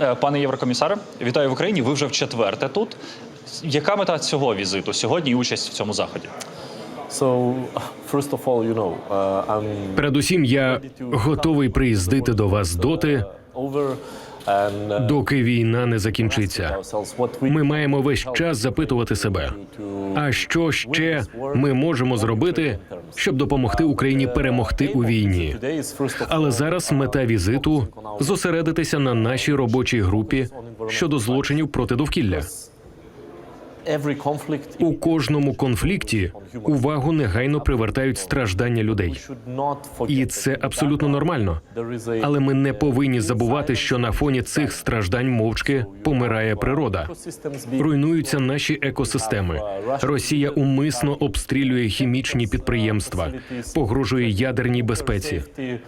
Е, Пане Єврокомісаре, вітаю в Україні. Ви вже в четверте тут. Яка мета цього візиту сьогодні і участь в цьому заході? So, first of all, you know, uh, I'm Передусім, я готовий приїздити до вас доти, uh, доки війна не закінчиться. Ми маємо весь час запитувати себе, а що ще ми можемо зробити, щоб допомогти Україні перемогти у війні. Але зараз мета візиту зосередитися на нашій робочій групі щодо злочинів проти довкілля. У кожному конфлікті увагу негайно привертають страждання людей, і це абсолютно нормально. Але ми не повинні забувати, що на фоні цих страждань мовчки помирає природа. Руйнуються наші екосистеми. Росія умисно обстрілює хімічні підприємства, погрожує ядерній безпеці.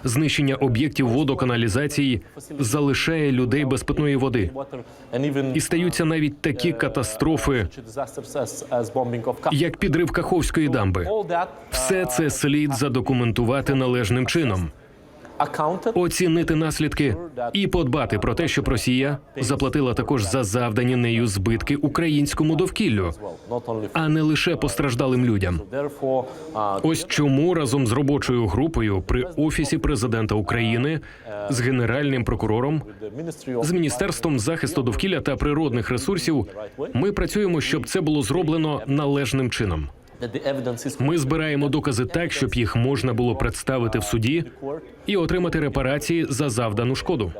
Знищення об'єктів водоканалізації залишає людей без питної води. І стаються навіть такі катастрофи, як підрив Каховської дамби. Все це слід задокументувати належним чином, оцінити наслідки і подбати про те, щоб Росія заплатила також за завдані нею збитки українському довкіллю, а не лише постраждалим людям. Ось чому разом з робочою групою при офісі президента України з генеральним прокурором, з міністерством захисту довкілля та природних ресурсів ми працюємо, щоб це було зроблено належним чином. Ми збираємо докази так, щоб їх можна було представити в суді і отримати репарації за завдану шкоду.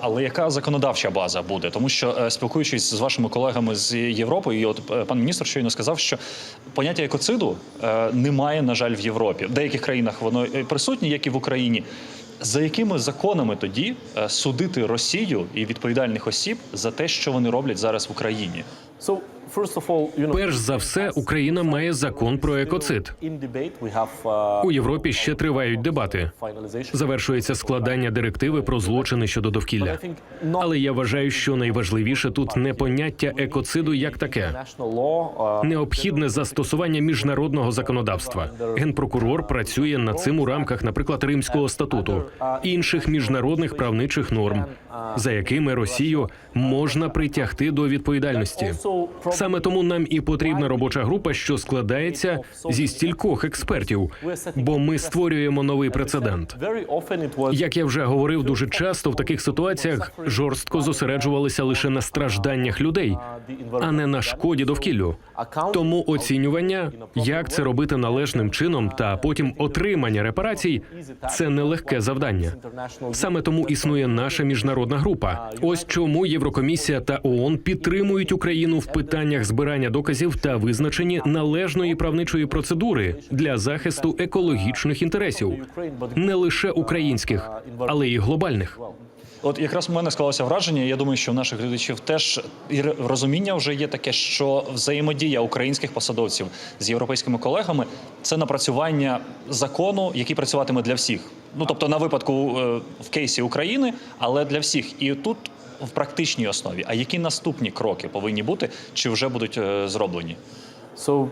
Але яка законодавча база буде? Тому що е, спілкуючись з вашими колегами з Європи, і от е, пан міністр щойно сказав, що поняття екоциду е, немає, на жаль, в Європі. В деяких країнах воно присутнє, як і в Україні. За якими законами тоді судити Росію і відповідальних осіб за те, що вони роблять зараз в Україні? Перш за все, Україна має закон про екоцид. uh, У Європі ще тривають дебати. Завершується складання директиви про злочини щодо довкілля. Але я вважаю, що найважливіше тут не поняття екоциду як таке. uh, Необхідне застосування міжнародного законодавства. Генпрокурор працює над цим у рамках, наприклад, Римського статуту, інших міжнародних правничих норм, за якими Росію можна притягти до відповідальності. Саме тому нам і потрібна робоча група, що складається зі стількох експертів, бо ми створюємо новий прецедент. Як я вже говорив, дуже часто в таких ситуаціях жорстко зосереджувалися лише на стражданнях людей, а не на шкоді довкіллю. Тому оцінювання, як це робити належним чином, та потім отримання репарацій це нелегке завдання. Саме тому існує наша міжнародна група. Ось чому Єврокомісія та ООН підтримують Україну в питаннях збирання доказів та визначенні належної правничої процедури для захисту екологічних інтересів, не лише українських, але й глобальних. От якраз у мене склалося враження. Я думаю, що в наших глядачів теж і розуміння вже є таке, що взаємодія українських посадовців з європейськими колегами це напрацювання закону, який працюватиме для всіх. Ну тобто, на випадку е, в кейсі України, але для всіх. І тут в практичній основі. А які наступні кроки повинні бути, чи вже будуть е, зроблені? so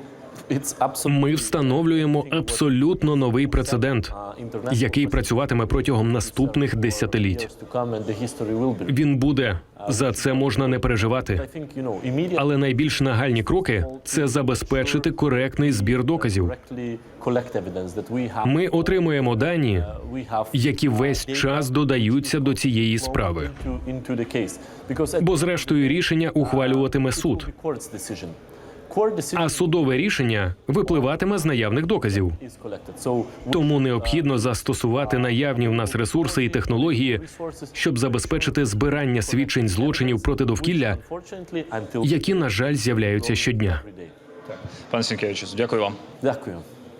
Ми встановлюємо абсолютно новий прецедент, який працюватиме протягом наступних десятиліть. Він буде за це можна не переживати. Але найбільш нагальні кроки це забезпечити коректний збір доказів. Ми отримуємо дані, we які весь час додаються до цієї справи. Бо зрештою рішення ухвалюватиме суд, а судове рішення випливатиме з наявних доказів. Тому необхідно застосувати наявні в нас ресурси і технології, щоб забезпечити збирання свідчень злочинів проти довкілля, які на жаль з'являються щодня. Пане Сінкевичу, дякую вам. дякую